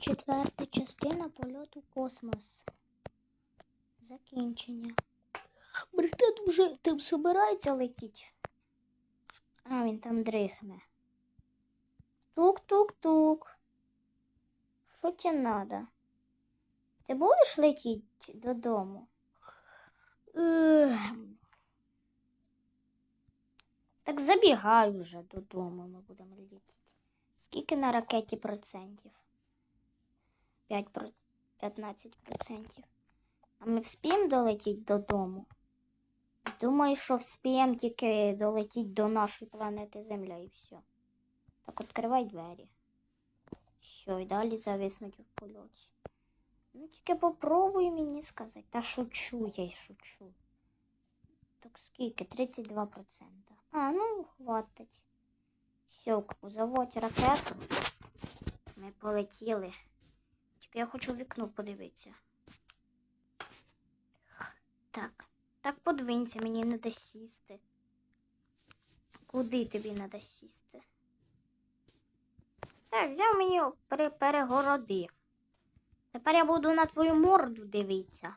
Четверта частина польоту космос. Закінчення. Британ вже там собирається летіть. А, він там дрихне. Тук-тук-тук. Що тебе надо? Ти будеш летіти додому? Так забігай вже додому, ми будемо летіти. Скільки на ракеті процентів? 5 про... 15 процентів. А ми вспіємо долетіти додому? Думаю, що вспіємо тільки долетіти до нашої планети Земля і все. Так відкривай двері. Все, і далі зависнуть в польоті. Ну, тільки попробуй мені сказати. Та шучу, я й шучу. Так скільки? 32%. А, ну, хватить. Все, заводь ракету. Ми полетіли. Тільки я хочу в вікно подивитися. Так. Так подвинься, мені треба сісти. Куди тобі треба сісти? Так, взяв мені о, пере. Тепер я буду на твою морду дивитися.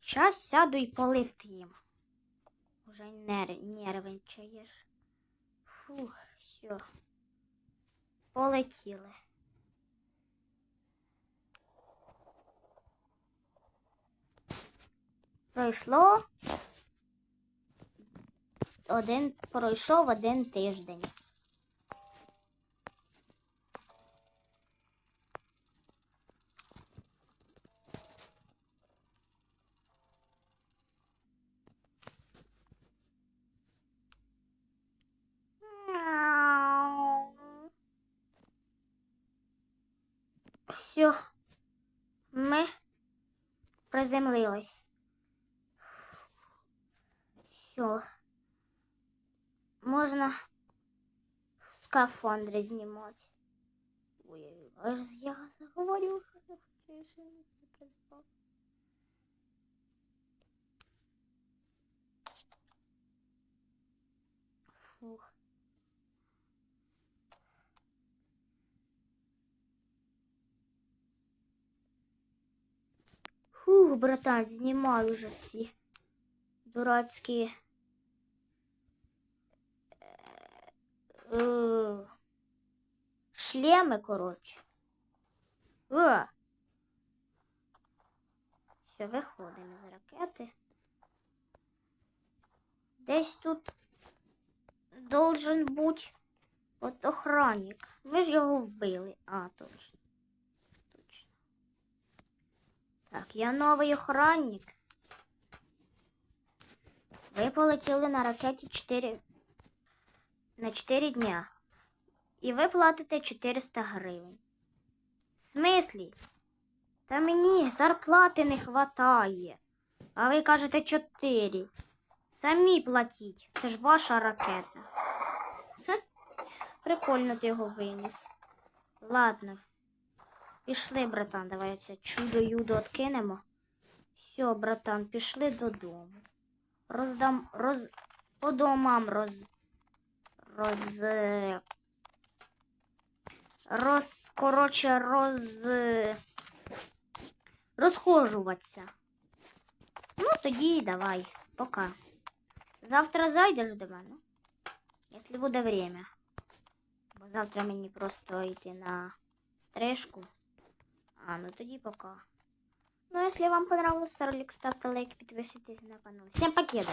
Щас сяду і полетим. Уже нер... нервничаєш. Фух, все. Полетіли. Пройшло один пройшов один тиждень. Все, ми приземлились. Все. Можна скафандри знімати. Ой, я заговорю, що я я не призвав. Фух. Фух, братан, знімай уже ці дурацькі е, шлеми, коротше. Е. Все, виходимо з ракети. Десь тут должен бути от охранник. Ми ж його вбили. А. Точно. Так, я новий охранник. Ви полетіли на ракеті 4 на 4 дня. І ви платите 400 гривень. В смислі? Та мені зарплати не хватає. А ви кажете 4. Самі платіть. Це ж ваша ракета. Хе. Прикольно ти його виніс. Ладно. Пішли, братан, давай це чудо-юдо откинемо. Все, братан, пішли додому. Роздам роз по домам роз роз роз коротше роз розхожуватися. Ну, тоді давай, пока. Завтра зайдеш до мене, якщо буде время. Бо завтра мені просто йти на стрижку. А, ну тоді пока. Ну, если вам понравился ролик, ставьте лайк, подписывайтесь на канал. Всем покеда!